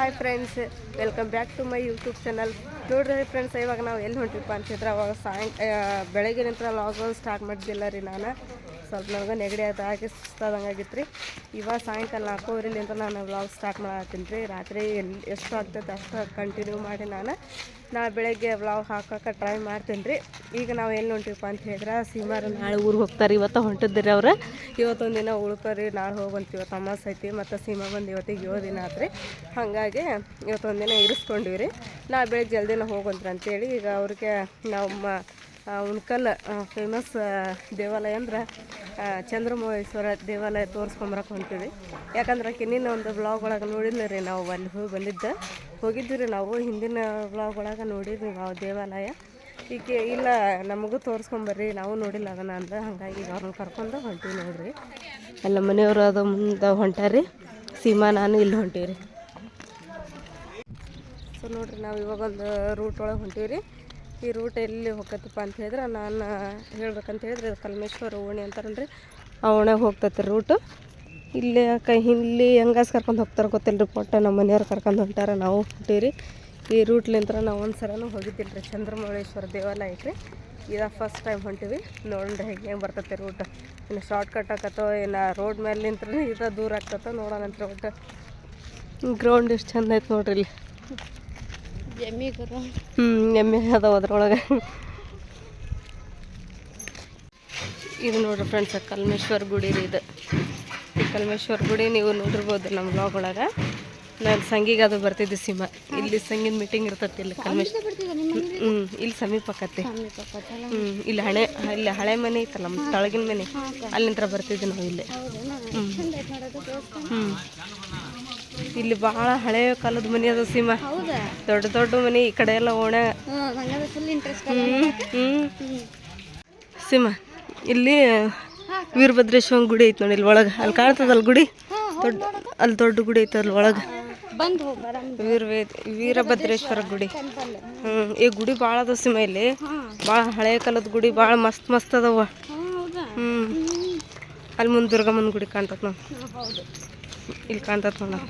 Hi friends, welcome back to my YouTube channel. ನೋಡ್ರಿ friends, ಇವಾಗ ನಾವು ಎಲ್ಲಿ ಹೊಂಟಿಪ್ಪ ಅಂತಿದ್ರೆ ಅವಾಗ ಸಾಯಂ ಬೆಳಗ್ಗೆ ನಂತರ ಲಾಗ್ ಸ್ಟಾರ್ಟ್ ಮಾಡಿದ್ದಿಲ್ಲ ರೀ ನಾನು. ಸ್ವಲ್ಪ ನನಗೆ ನೆಗಡಿ ಆಯ್ತು ಹಾಕಿ ಸುಸ್ತಾದಂಗೆ ಆಗಿತ್ತು ರೀ ಇವಾಗ ಸಾಯಂಕಾಲ ನಾಲ್ಕೂವರೆಲಿಂದ ನಾನು ವ್ಲಾಗ್ ಸ್ಟಾರ್ಟ್ ಮಾಡತ್ತೀನಿ ರೀ. ರಾತ್ರಿ ಎಷ್ಟು ಆಗ್ತೈತೆ, ಅಷ್ಟು ಕಂಟಿನ್ಯೂ ಮಾಡಿ ನಾನು, ನಾ ಬೆಳಗ್ಗೆ ವ್ಲಾಗ್ ಹಾಕೋಕೆ ಟ್ರೈ ಮಾಡ್ತೀನಿ ರೀ. ಈಗ ನಾವು ಎಲ್ಲಿ ಹೊಂಟಿವಪ್ಪ ಅಂತ ಹೇಳಿದ್ರೆ, ಸೀಮಾರು ನಾಳೆ ಊರಿಗೆ ಹೋಗ್ತಾರೆ, ಇವತ್ತು ಹೊಂಟಿದ್ದೀರಿ ಅವ್ರು. ಇವತ್ತೊಂದು ದಿನ ಉಳ್ಕೊರಿ ನಾಳೆ ಹೋಗಂತ ಇವತ್ತು ಅಮಾಸ್ ಐತಿ, ಮತ್ತು ಸೀಮಾ ಬಂದು ಇವತ್ತಿಗೆ ಏಳು ದಿನ ಆತ್ರಿ. ಹಾಗಾಗಿ ಇವತ್ತೊಂದು ದಿನ ಇರಿಸ್ಕೊಂಡಿವಿ ರೀ. ನಾ ಬೆಳಗ್ಗೆ ಜಲ್ದಿನ ಹೋಗಂತ್ರಿ ಅಂತೇಳಿ ಈಗ ಅವ್ರಿಗೆ ನಮ್ಮ ಉಣ್ಕಲ್ ಫೇಮಸ್ ದೇವಾಲಯ ಅಂದ್ರೆ ಆ, ಚಂದ್ರಮೌಳೇಶ್ವರ ದೇವಾಲಯ ತೋರಿಸ್ಕೊಂಬರಕ್ಕೆ ಹೊಂಟೀವಿ. ಯಾಕಂದ್ರೆ ನಿನ್ನ ಒಂದು ಬ್ಲಾಗ್ ಒಳಗೆ ನೋಡಿಲ್ಲ ರೀ ನಾವು ಅಲ್ಲಿ ಹೋಗಿ ಬಂದಿದ್ದೆ. ಹೋಗಿದ್ವಿ ರೀ ನಾವು ಹಿಂದಿನ ಬ್ಲಾಗ್ ಒಳಗೆ ನೋಡಿದ್ವಿ ನಾವು ದೇವಾಲಯ. ಈಕೆ ಇಲ್ಲ ನಮಗೂ ತೋರಿಸ್ಕೊಂಬರ್ರಿ ನಾವು ನೋಡಿಲ್ಲ ಅದನ್ನ ಅಂದ್ರೆ ಹಾಗಾಗಿ ಅವ್ರನ್ನ ಕರ್ಕೊಂಡು ಹೊಂಟೀವಿ ನೋಡ್ರಿ. ಎಲ್ಲ ಮನೆಯವರು ಅದು ಮುಂದೆ ಹೊಂಟಾರಿ ಸೀಮಾ ನಾನು ಇಲ್ಲಿ ಹೊಂಟೀವಿ ರೀ ಸೊ ನೋಡ್ರಿ ನಾವು ಇವಾಗ ಒಂದು ರೂಟ್ ಒಳಗೆ ಹೊಂಟೀವಿ ರೀ ಈ ರೂಟ್ ಎಲ್ಲಿ ಹೋಗತ್ತಪ್ಪ ಅಂತ ಹೇಳಿದ್ರೆ ನಾನು ಹೇಳ್ಬೇಕಂತ ಹೇಳಿದ್ರೆ ಕಲ್ಮೇಶ್ವರ ಓಣಿ ಅಂತಾರಲ್ರಿ ಆ ಓಣ್ಯಾಗ ಹೋಗ್ತೈತೆ ರೂಟು ಇಲ್ಲಿ ಕೈ ಇಲ್ಲಿ ಹೆಂಗಾಸ್ ಕರ್ಕೊಂಡು ಹೋಗ್ತಾರೆ ಗೊತ್ತಿಲ್ಲ ರೀ ಪೊಟ್ಟ ನಮ್ಮ ಮನೆಯವ್ರು ಕರ್ಕೊಂಡು ಹೊಂಟಾರ ನಾವು ಹೊಂಟೀವಿ ಈ ರೂಟ್ಲಿಂತ್ರ ನಾವು ಒಂದು ಸಲನೂ ಹೋಗಿದ್ದಿಲ್ಲ ರೀ ಚಂದ್ರಮೌಳೇಶ್ವರ ದೇವಾಲಯ ಐತ್ರಿ. ಇದ ಫಸ್ಟ್ ಟೈಮ್ ಹೊಂಟಿವಿ ನೋಡೋಣ ಹೆಂಗೆ ಹೆಂಗೆ ಬರ್ತೈತೆ ರೂಟ್ ಇನ್ನು ಶಾರ್ಟ್ ಕಟ್ ಆಕತ್ತೋ, ಇನ್ನು ರೋಡ್ ಮೇಲೆ ನಿಂತ್ರೂ ಇದು ದೂರ ಆಗ್ತತೋ ನೋಡೋಣಂತ್ರಿ ಒಟ್ಟು. ಗ್ರೌಂಡ್ ಎಷ್ಟು ಚಂದ ಐತೆ ನೋಡ್ರಿ ಇಲ್ಲಿ. ಹ್ಞೂ ಎಮ್ಮೆ ಅದಾವ ಅದ್ರೊಳಗೆ. ಇದು ನೋಡ್ರಿ ಫ್ರೆಂಡ್ಸ್ ಕಲ್ಮೇಶ್ವರ ಗುಡಿ ರೀ ಇದು. ಈ ಕಲ್ಮೇಶ್ವರ ಗುಡಿ ನೀವು ನೋಡಿರ್ಬೋದು ನಮ್ಮ ಬ್ಲಾಗ್ ಒಳಗೆ. ನಾನು ಸಂಗಿಗೆ ಅದು ಬರ್ತಿದ್ದೆ ಸಿಂಹ ಇಲ್ಲಿ ಸಂಗೀತ ಮೀಟಿಂಗ್ ಇರ್ತೈತಿ ಇಲ್ಲಿ ಕಲ್ಮೇಶ್ವರ ಹ್ಞೂ ಇಲ್ಲಿ ಸಮೀಪ ಆಕತ್ತೆ ಹ್ಞೂ ಇಲ್ಲಿ ಹಳೆ ಇಲ್ಲಿ ಹಳೆ ಮನೆ ಐತಲ್ಲ ನಮ್ಮ ತಳಗಿನ ಮನೆ. ಅಲ್ಲಿಂತ್ರ ಬರ್ತಿದ್ದೆ ನಾವು ಇಲ್ಲಿ ಹ್ಞೂ ಹ್ಞೂ ಇಲ್ಲಿ ಬಹಳ ಹಳೆಯ ಕಾಲದ ಮನೆ ಅದ ಸೀಮಾ. ದೊಡ್ಡ ದೊಡ್ಡ ಮನೆ ಈ ಕಡೆ ಎಲ್ಲ ಓಣೆ. ಸೀಮ ಇಲ್ಲಿ ವೀರಭದ್ರೇಶ್ವರ ಗುಡಿ ಐತಿ ನೋಡಿ ಇಲ್ಲಿ ಒಳಗೆ ಅಲ್ಲಿ ಕಾಣ್ತದಲ್ಲ ಗುಡಿ ದೊಡ್ಡ ಅಲ್ಲಿ ದೊಡ್ಡ ಗುಡಿ ಐತೆ ಅಲ್ಲಿ ಒಳಗೆ ವೀರ ವೀರಭದ್ರೇಶ್ವರ ಗುಡಿ. ಹ್ಞೂ ಈ ಗುಡಿ ಭಾಳ ಅದ ಸೀಮ ಇಲ್ಲಿ. ಬಹಳ ಭಾಳ ಹಳೆ ಕಾಲದ ಗುಡಿ ಭಾಳ ಮಸ್ತ್ ಮಸ್ತ್ ಅದಾವ. ಹ್ಮ್. ಹ್ಞೂ ಅಲ್ಲಿ ಮುಂದೆ ದುರ್ಗಮ್ಮನ ಗುಡಿ ಕಾಣ್ತದ ನೋಡಿ. ಇಲ್ಲಿ ಕಾಣ್ತದ ನೋಡ.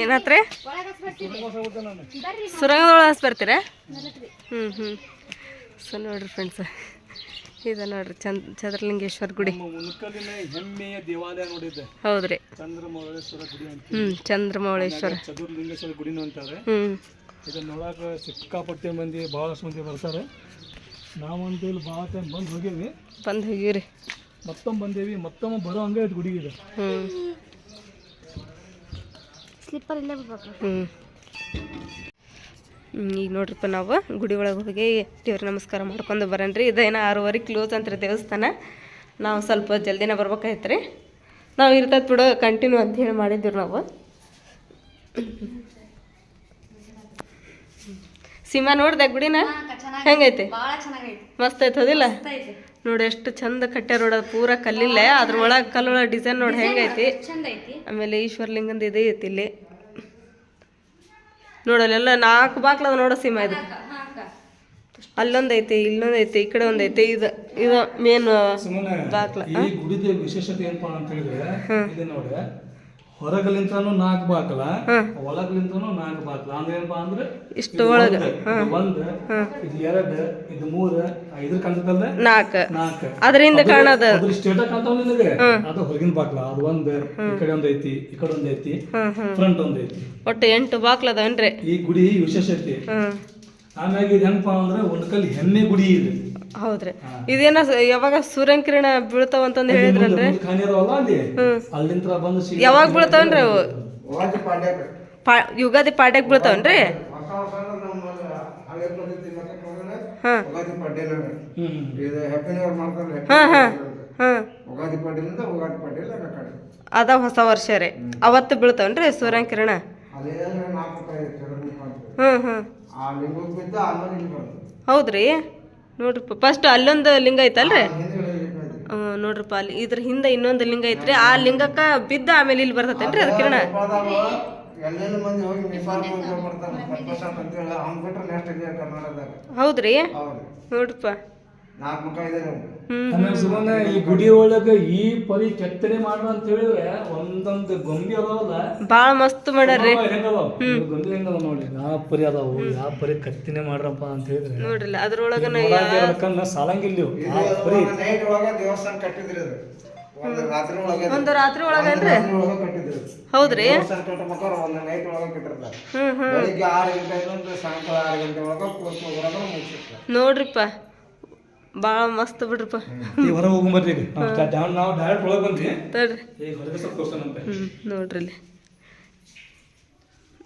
ಏನಾತ್ರಿ? ಸುರಂಗದೊಳಗೆ ಹಸ್ ಬರ್ತೀರಾ? ಹ್ಞೂ ಹ್ಞೂ ಸೊ ನೋಡ್ರಿ ಫ್ರೆಂಡ್ಸ್ ಇದು ನೋಡ್ರಿ ಚಂದ್ ಚಂದ್ರಲಿಂಗೇಶ್ವರ ಗುಡಿ. ಹೆಮ್ಮೆಯ ದೇವಾಲಯ ನೋಡಿದ್ದೆ. ಹೌದ್ರಿ. ಚಂದ್ರಮೌಳೇಶ್ವರ ಗುಡಿ ಅಂತ. ಹ್ಞೂ ಚಂದ್ರಮೌಳೇಶ್ವರ. ಚದುರ್ಲಿಂಗೇಶ್ವರ ಗುಡಿನೂ ಅಂತಾರೆ. ಹ್ಞೂ ಇದನ್ನ ನೋಡಕ್ಕೆ ಸಿಕ್ಕಾಪಟ್ಟೆ ಮಂದಿ ಭಾಳಷ್ಟು ಮಂದಿ ಬರ್ತಾರೆ. ನಾವಂತೂ ಇಲ್ಲಿ ಭಾಳ ಟೈಮ್ ಬಂದು ಹೋಗೇವಿ. ಬಂದು ರೀ ಮತ್ತೊಮ್ಮೆ ಬಂದೇವಿ ಮತ್ತೊಮ್ಮೆ ಬರೋ ಹಂಗೆ ಗುಡಿಗೆ ಇದು ಹ್ಞೂ ಸ್ಲಿಪ್ಪರ್ ಇಲ್ಲೇ ಬಿಡ್ಬೇಕು. ಹ್ಞೂ ಹ್ಮ್, ಈಗ ನೋಡ್ರಿಪ್ಪ ನಾವು ಗುಡಿ ಒಳಗೆ ಹೋಗಿ ದೇವ್ರ ನಮಸ್ಕಾರ ಮಾಡ್ಕೊಂಡು ಬರೋಣ್ರಿ. ಇದೇನೋ ಆರೂವರೆ ಕ್ಲೋಸ್ ಅಂತ ದೇವಸ್ಥಾನ. ನಾವು ಸ್ವಲ್ಪ ಜಲ್ದಿನೇ ಬರ್ಬೇಕಾಯ್ತು ರೀ ನಾವು ಇರ್ತೈತೆ ಬಿಡು ಕಂಟಿನ್ಯೂ ಅಂತ ಹೇಳಿ ಮಾಡಿದ್ದೀವಿ ನಾವು. ಸೀಮಾ ನೋಡ್ದೆ ಗುಡಿನ? ಹೆಂಗೈತೆ? ಮಸ್ತ್ ಐತೆ. ನೋಡಿ ಎಷ್ಟು ಚಂದ ಕಟ್ಟೆ ನೋಡ ಪೂರ ಕಲ್ಲಿಲ್ಲ. ಅದ್ರ ಒಳಗೆ ಕಲ್ಲೊಳಗೆ ಡಿಸೈನ್ ನೋಡಿ ಹೆಂಗೈತಿ. ಆಮೇಲೆ ಈಶ್ವರಲಿಂಗಂದು ಇದೆ ಐತಿ ಇಲ್ಲಿ. ನೋಡಲ್ಲೆಲ್ಲ ನಾಲ್ಕು ಬಾಕ್ಲದ ನೋಡೋ ಸೀಮಾ ಇದು. ಅಲ್ಲೊಂದೈತಿ ಇಲ್ಲೊಂದೈತಿ ಅಲ್ಲೊಂದು ಐತಿ ಇಲ್ಲೊಂದು ಐತಿ ಈ ಕಡೆ ಒಂದು ಐತಿ. ಇದು ಇದು ಮೇನ್ ಬಾಕ್ಲ. ಈ ಗುಡಿದ ವಿಶೇಷತೆ ಏನಪ್ಪಾ ಅಂತ ಹೇಳಿದ್ರೆ ಇದು ನೋಡಿ. ಹೊರಗಲಿಂತಾನು ನಾಲ್ಕು ಬಾಕಲ ಒಳಗಲಿಂತನು ನಾಲ್ಕು ಬಾಕಲ. ಅಂದ್ರೆ ಏನಪ್ಪಾ ಅಂದ್ರೆ ಇಷ್ಟು ಒಳಗೆ. ಒಂದ್ ಇದು ಎರಡ್ ಇದು ಮೂರ್ ಐದು ಕಾಣ್ತದಲ್ಲ ನಾಲ್ಕು. ನಾಲ್ಕು. ಅದರಿಂದ ಕಾಣದ. ಅದ್ರ ಸ್ಟೇಟ ಕಾಣ್ತಾವ ನಿನಗೆ? ಅದು ಹೊರಗಿನ ಬಾಕಲ. ಅದು ಒಂದ್ ಈ ಕಡೆ ಒಂದ್ ಐತಿ ಈ ಕಡೆ ಒಂದ್ ಐತಿ ಫ್ರಂಟ್ ಒಂದ್ ಐತಿ. ಒಟ್ಟು ಎಂಟು ಅದ ಅದಾವನ್ರಿ? ಈ ಗುಡಿ ವಿಶೇಷ ಐತಿ. ಆಮ್ಯಾಗ ಇದು ಹೆಂಗಪ್ಪ ಅಂದ್ರೆ ಕಲ್ ಹೆಮ್ಮೆ ಗುಡಿ ಇದು. ಹೌದ್ರಿ. ಇದೇನ ಯಾವಾಗ ಯಾವಾಗ ಸೂರ್ಯಕಿರಣ ಬೀಳ್ತಾವ ಅಂತಂದು ಹೇಳಿದ್ರಲ್ರಿ? ಅಲ್ಲಿಂತ್ರ ಬಂದು ಯಾವಾಗ ಬೀಳ್ತಾವನ್ರಿ ಅವು? ಪಾ ಯುಗಾದಿ ಪಾಡ್ಯಾಗ ಬೀಳ್ತಾವನ್ರಿ? ಅದ ಹೊಸ ವರ್ಷ ರೀ. ಅವತ್ತು ಬೀಳ್ತಾವನ್ರಿ ಸೂರ್ಯನ್ ಕಿರಣ ಹ್ಮ್ ಹ್ಮ್. ಹೌದ್ರಿ. ನೋಡ್ರಿಪ್ಪ ಫಸ್ಟ್ ಅಲ್ಲೊಂದು ಲಿಂಗ ಐತಲ್ರಿ? ನೋಡ್ರಪ್ಪ ಅಲ್ಲಿ ಇದ್ರ ಹಿಂದೆ ಇನ್ನೊಂದು ಲಿಂಗ ಐತ್ರಿ. ಆ ಲಿಂಗಕ್ಕ ಬಿದ್ದ ಆಮೇಲೆ ಇಲ್ಲಿ ಬರ್ತೈತೇನ್ರಿ ಅದ ಕಿರಣ ಹೌದ್ರಿ? ಹೌದು ನೋಡ್ರಿಪ್ಪ. ನಾಲ್ಕು ಮುಖ ಇದೆ ನೋಡಿ. ಹ್ಮ್ ಆಮೇಲೆ ಸುಮ್ಮನೆ ಈ ಗುಡಿ ಒಳಗ ಈ ಪರಿ ಕೆತ್ತನೆ ಮಾಡು ಅಂತ ಹೇಳಿದ್ರೆ ಒಂದೊಂದು ಗೊಂಬೆ ಅದಾವಲ್ಲ? ಭಾಳ ಮಸ್ತ್ ಮಾಡ್ಯಾರ್ರಿ. ಹೆಂಗದಾವ? ಗೊಂಬೆ ಹೆಂಗದಾವ ನೋಡಿ. ಯಾವ ಪರಿ ಅದಾವು ಯಾವ ಪರಿ ಕೆತ್ತನೆ ಮಾಡ್ರಪ್ಪ ಅಂತ ಹೇಳಿದ್ರೆ ನೋಡ್ರಿಲ್ಲ ಇರ್ಬೇಕಂದ್ರ ಸಾಲಂಗಿಲ್ಲ ಇವು. ಪರಿ. ನೈಟ್ ಒಳಗ ದೇವಸ್ಥಾನ ಕಟ್ಟಿದ್ರಿ ಅದು. ಒಂದು ರಾತ್ರಿ ಒಳಗೆ ಒಂದು ರಾತ್ರಿ ಒಳಗೇನ್ರಿ ರಾತ್ರಿ ಒಳಗ ಕಟ್ಟಿದ್ರಿ ಹೌದ್ರಿ? ಹ್ಮ್ ಹ್ಮ್. ನೋಡ್ರಿಪ್ಪ. ಭಾಳ ಮಸ್ತ್ ಬಿಡ್ರಪ್ಪ. ಈಗ ಹೊರಗೆ ಹೋಗ್ಬರ್ರಿ ಈಗ ನಾವು ಡೈರೆಕ್ಟ್ ಒಳಗೆ ಬಂದ್ರಿ ತಡ್ರಿ. ಈಗ ಹೊರಗೆ ಸ್ವಲ್ಪ ಹ್ಞೂ ನೋಡ್ರಿ ಇಲ್ಲಿ.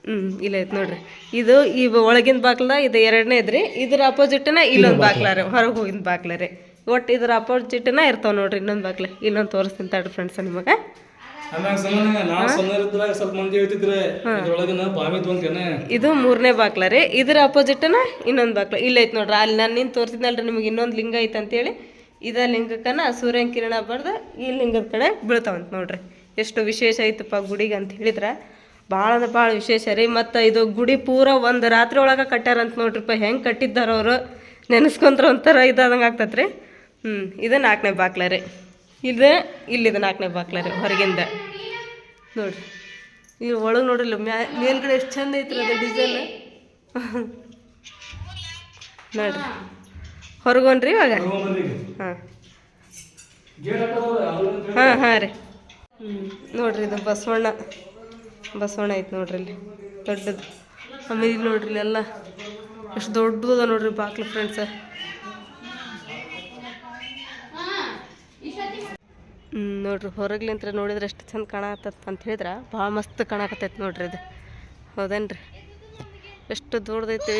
ಹ್ಞೂ ಇಲ್ಲ ಐತೆ ನೋಡ್ರಿ. ಇದು ಈ ಒಳಗಿನ ಬಾಕ್ಲ ಇದು ಎರಡನೇ ಇದ್ರಿ. ಇದ್ರ ಅಪೋಸಿಟ್ನ ಇಲ್ಲೊಂದು ಬಾಕ್ಲ. ರೀ. ಹೊರಗೆ ಹೋಗಿನ ರೀ. ಒಟ್ಟು ಇದ್ರ ಅಪೋಸಿಟ್ನ ಇರ್ತಾವೆ ನೋಡ್ರಿ ಇನ್ನೊಂದು ಬಾಕ್ಲ. ಇನ್ನೊಂದು ತೋರಿಸ್ತೀನಿ ತಡ್ರಿ ಫ್ರೆಂಡ್ಸ್ ನಿಮಗೆ. ಆಮ್ಯಾಗ ಸುಮ್ಮನೆ ನಾವು ಸಣ್ಣ ಇದ್ರಾಗ ಸ್ವಲ್ಪ ಮಂದಿ ಹೇಳ್ತಿದ್ರೆ ಇದ್ರೊಳಗಿನ ಬಾವಿ ತೊಗೊಂತೇನೆ ಇದು ಮೂರನೇ ಬಾಕ್ಲ ರೀ. ಇದ್ರ ಅಪೋಸಿಟ್ನ ಇನ್ನೊಂದು ಬಾಕ್ಲ. ಇಲ್ಲ ಐತೆ ನೋಡ್ರಿ ಅಲ್ಲಿ ನಾನು ನಿಂತು ತೋರಿಸಿದ್ನಲ್ರಿ ನಿಮ್ಗೆ ಇನ್ನೊಂದು ಲಿಂಗ ಐತೆ ಅಂತೇಳಿ. ಇದ ಲಿಂಗಕ್ಕನ ಸೂರ್ಯನ ಕಿರಣ ಬರ್ದು ಈ ಲಿಂಗದ ಕಡೆ ಬೀಳ್ತಾವಂತ ನೋಡ್ರಿ. ಎಷ್ಟು ವಿಶೇಷ ಐತಪ್ಪ ಗುಡಿಗೆ ಅಂತ ಹೇಳಿದ್ರೆ. ಭಾಳ ಅಂದ್ರೆ ಭಾಳ ವಿಶೇಷ ರೀ. ಮತ್ತು ಇದು ಗುಡಿ ಪೂರ ಒಂದು ರಾತ್ರಿ ಒಳಗೆ ಕಟ್ಟ್ಯಾರಂತ ನೋಡ್ರಿಪ್ಪ. ಹೆಂಗೆ ಕಟ್ಟಿದ್ದಾರ ಅವರು? ನೆನೆಸ್ಕೊಂಡ್ರೆ ಒಂಥರ ಇದಾದಂಗೆ ಆಗ್ತತ್ರಿ. ಹ್ಞೂ ಇದು ನಾಲ್ಕನೇ ಬಾಕ್ಲ ರೀ. ಇದು ಇಲ್ಲಿದೆ ನಾಲ್ಕನೇ ಬಾಕ್ಲ ರೀ, ಹೊರಗಿಂದ. ನೋಡ್ರಿ, ಈ ಒಳಗೆ ನೋಡ್ರಿ ಮ್ಯಾ ಮೇಲ್ಗಡೆ ಎಷ್ಟು ಚಂದ ಐತ್ರಿ ಅದು ಡಿಸೈನ್ ನೋಡ್ರಿ ಹೊರಗೋನ್ರಿ ಇವಾಗ? ಹಾಂ. ಹಾಂ ಹಾಂ ರೀ. ಹ್ಞೂ ನೋಡ್ರಿ ಇದು ಬಸವಣ್ಣ ಬಸವಣ್ಣ ಐತೆ ನೋಡ್ರಿ ಇಲ್ಲಿ, ದೊಡ್ಡದು. ಆಮೇಲೆ ನೋಡ್ರಿ ಇಲ್ಲೆಲ್ಲ ಎಷ್ಟು ದೊಡ್ಡದು ನೋಡ್ರಿ ಬಾಕ್ಲು ಫ್ರೆಂಡ್ಸ ಹ್ಞೂ ನೋಡ್ರಿ ಹೊರಗ್ಲಿಂತ್ರ ನೋಡಿದ್ರೆ ಎಷ್ಟು ಚಂದ ಕಾಣಕತ್ತೈತೆ ಅಂತ ಹೇಳಿದ್ರೆ ಭಾಳ ಮಸ್ತ್ ಕಾಣಕತ್ತೈತೆ ನೋಡ್ರಿ ಇದು. ಹೌದೇನ್ರಿ? ಎಷ್ಟು ದೊಡ್ಡದೈತಿ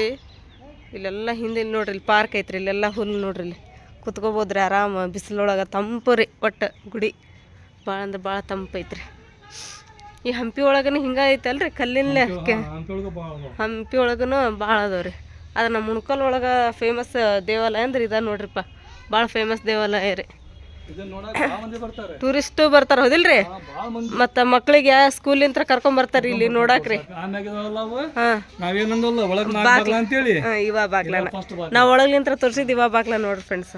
ಇಲ್ಲೆಲ್ಲ ಹಿಂದೆ ಇಲ್ಲಿ ನೋಡ್ರಿ ಇಲ್ಲಿ ಪಾರ್ಕ್ ಐತ್ರಿ ಇಲ್ಲೆಲ್ಲ ಹುಲ್ಲು ನೋಡ್ರಿ ಇಲ್ಲಿ. ಕುತ್ಕೋಬೋದ್ರಿ ಆರಾಮ ಬಿಸಿಲೊಳಗೆ ತಂಪು ರೀ ಒಟ್ಟು ಗುಡಿ. ಭಾಳ ಅಂದ್ರೆ ಭಾಳ ತಂಪೈತ್ರಿ ಈ ಹಂಪಿ ಒಳಗನು ಹಿಂಗೆ ಐತಲ್ರಿ ಕಲ್ಲಿನ ಹಂಪಿ ಒಳಗೂ ಭಾಳ ಅದಾವ. ರೀ. ಅದು ನಮ್ಮ ಮುಣ್ಕಲ್ ಒಳಗೆ ಫೇಮಸ್ ದೇವಾಲಯ ಅಂದ್ರೆ ಇದ ನೋಡ್ರಿಪ್ಪ. ಭಾಳ ಫೇಮಸ್ ದೇವಾಲಯ ರೀ. ಟೂರಿಸ್ಟು ಬರ್ತಾರೆ ಹೌದಿಲ್ರಿ? ಮತ್ತ ಮತ್ತು ಮಕ್ಕಳಿಗೆ ಸ್ಕೂಲಿಂತ್ರ ಕರ್ಕೊಂಡ್ ಬರ್ತಾರ ಇಲ್ಲಿ ನೋಡಾಕ್ರಿ. ಇವ ಬಾಗ್ಲ. ನಾವು ಒಳಗ್ಲಿಂತ್ರ ತೋರಿಸಿದ್ದು ಇವ ಬಾಗ್ಲ ನೋಡ್ರಿ ಫ್ರೆಂಡ್ಸ್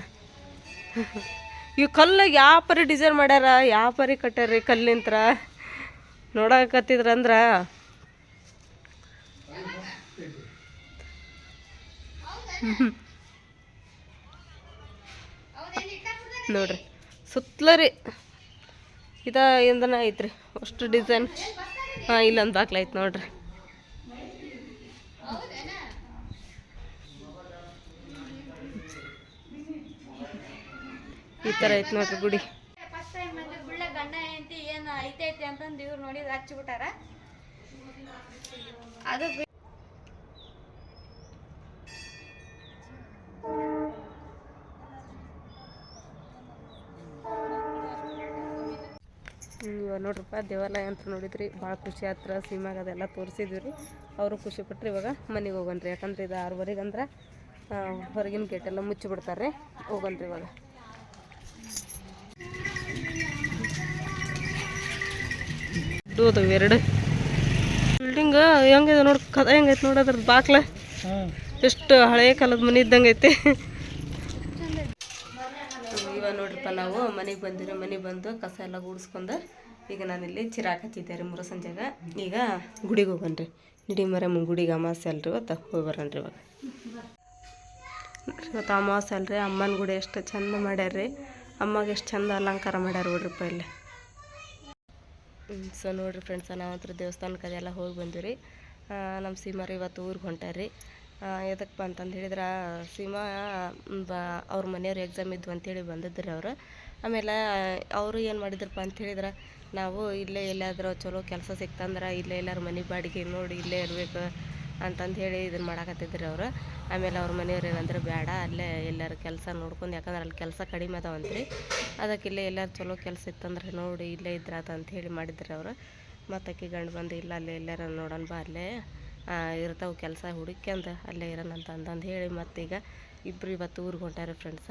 ಇವ್ ಕಲ್ಲ ಯಾವ ಪರಿ ಡಿಸೈನ್ ಮಾಡ್ಯಾರ ಯಾವ ಪರಿ ಕಟ್ಟಾರ್ರಿ ಕಲ್ಲಿಂತ್ರ? ನೋಡಕತ್ತಿದ್ರಂದ್ರ ನೋಡ್ರಿ. ಸುತ್ತಲ ರೀ. ಇದ ಇಂದನ ಐತ್ರಿ, ಅಷ್ಟು ಡಿಸೈನ್. ಹಾಂ ಇಲ್ಲೊಂದು ಬಾಗ್ಲ ಐತೆ ನೋಡ್ರಿ. ಈ ಥರ ಐತೆ ನೋಡ್ರಿ ಗುಡಿ. ಗಂಡ ಹೆಂಡತಿ ಏನು ಐತೈತಿ ಅಂತಂದು ಇವ್ರು ನೋಡಿದ್ರೆ ಹಚ್ಚಿಬಿಟ್ಟಾರ ಅದು ನೋಡ್ರಪ್ಪ ದೇವಾಲಯ ಅಂತ ನೋಡಿದ್ರಿ. ಭಾಳ ಖುಷಿ ಆತ್ರ ಸೀಮಾಗ ಅದೆಲ್ಲ ತೋರಿಸಿದ್ವಿ ರೀ. ಅವರು ಖುಷಿ ಪಟ್ರಿ ಇವಾಗ ಮನೆಗೆ ಹೋಗನ್ರಿ ಯಾಕಂದ್ರೆ ಇದು ಆರೂವರೆಗೆ ಅಂದ್ರೆ ಹೊರಗಿನ ಗೇಟೆಲ್ಲ ಮುಚ್ಚಿಬಿಡ್ತಾರೆ ರೀ. ಹೋಗನ್ರಿ ಇವಾಗ. ಅದಾವ ಎರಡು. ಬಿಲ್ಡಿಂಗ್ ಹೆಂಗಿದೆ ನೋಡಿ ಕದ ಹೆಂಗೈತೆ ನೋಡೋದ್ರದ್ದು ಬಾಕ್ಲ. ಎಷ್ಟು ಹಳೆ ಕಾಲದ ಮನೆ ಇದ್ದಂಗೆ ಐತೆ. ಇವಾಗ ನೋಡ್ರಿಪ್ಪ ನಾವು ಮನೆಗೆ ಬಂದಿರೋ ಮನೆಗೆ ಬಂದು ಕಸ ಎಲ್ಲ ಗುಡಿಸ್ಕೊಂಡು ಈಗ ನಾನಿಲ್ಲಿ ಚಿರಾಕ್ ಹಚ್ಚಿದ್ದೆ ರೀ ಮೂರು ಸಂಜೆಗೆ ಈಗ ಗುಡಿಗೆ ಹೋಗನ್ರಿ. ನಿಡಿ ಮರಮ್ಮ ಗುಡಿಗೆ ಅಮಾವಾಸ್ಯೆ ಅಲ್ರಿ ಇವತ್ತು. ಹೋಗಿ ಬರೋಣ್ರಿ ಇವಾಗ. ಇವತ್ತು ಅಮಾವಾಸ್ಯೆ ಅಲ್ರಿ. ಅಮ್ಮನ ಗುಡಿ ಎಷ್ಟು ಚಂದ ಮಾಡ್ಯಾರ್ರಿ. ಅಮ್ಮಗೆ ಎಷ್ಟು ಚಂದ ಅಲಂಕಾರ ಮಾಡ್ಯಾರ ನೋಡ್ರಿಪ್ಪ ಇಲ್ಲಿ. ಸೊ ನೋಡಿರಿ ಫ್ರೆಂಡ್ಸ ನಾವು ಹತ್ರ ದೇವಸ್ಥಾನಕ್ಕೆ ಅದೆಲ್ಲ ಹೋಗಿ ಬಂದೀವಿ ರೀ ನಮ್ಮ ಸೀಮಾರು ಇವತ್ತು ಊರಿಗೆ ಹೊಂಟಾರ್ರಿ ಎದಕ್ಕೆ ಅಂತಂದು ಹೇಳಿದ್ರೆ, ಸೀಮಾ, ಬ ಅವ್ರ ಮನೆಯವ್ರು ಎಕ್ಸಾಮ್ ಇದ್ವು ಅಂತೇಳಿ ಬಂದಿದ್ರಿ ಅವರು. ಆಮೇಲೆ, ಅವರು ಏನು ಮಾಡಿದ್ರಪ್ಪ ಅಂತ ಹೇಳಿದ್ರೆ, ನಾವು ಇಲ್ಲೇ ಎಲ್ಲಾದರೂ ಚಲೋ ಕೆಲಸ ಸಿಕ್ತಂದ್ರೆ ಇಲ್ಲೇ ಎಲ್ಲರ ಮನೆ ಬಾಡಿಗೆ ನೋಡಿ ಇಲ್ಲೇ ಇರಬೇಕು ಅಂತಂದು ಹೇಳಿ ಇದನ್ನು ಮಾಡಾಕತ್ತಿದ್ರು ಅವರು. ಆಮೇಲೆ ಅವ್ರ ಮನೆಯವ್ರು ಏನಂದ್ರೆ ಬೇಡ ಅಲ್ಲೇ ಎಲ್ಲರ ಕೆಲಸ ನೋಡ್ಕೊಂಡು, ಯಾಕಂದ್ರೆ ಅಲ್ಲಿ ಕೆಲಸ ಕಡಿಮೆ ಅದಾವಂತ್ರಿ ಅದಕ್ಕೆ ಇಲ್ಲೇ ಎಲ್ಲರೂ ಚಲೋ ಕೆಲಸ ಇತ್ತಂದ್ರೆ ನೋಡಿ ಇಲ್ಲೇ ಇದ್ರಾತ ಅಂತ ಹೇಳಿ ಮಾಡಿದ್ರಿ ಅವರು. ಮತ್ತು ಆಕಿ ಗಂಡು ಬಂದು, ಇಲ್ಲ, ಅಲ್ಲೇ ಎಲ್ಲಾರ ನೋಡೋಣ ಬಾ, ಅಲ್ಲೇ ಇರ್ತಾವೆ ಕೆಲಸ ಹುಡುಕ್ಯಂದು, ಅಲ್ಲೇ ಇರೋಣ ಅಂತ ಅಂತಂದು ಹೇಳಿ ಮತ್ತೀಗ ಇಬ್ಬರು ಇವತ್ತು ಊರಿಗೆ ಹೊಂಟಾರೆ ಫ್ರೆಂಡ್ಸ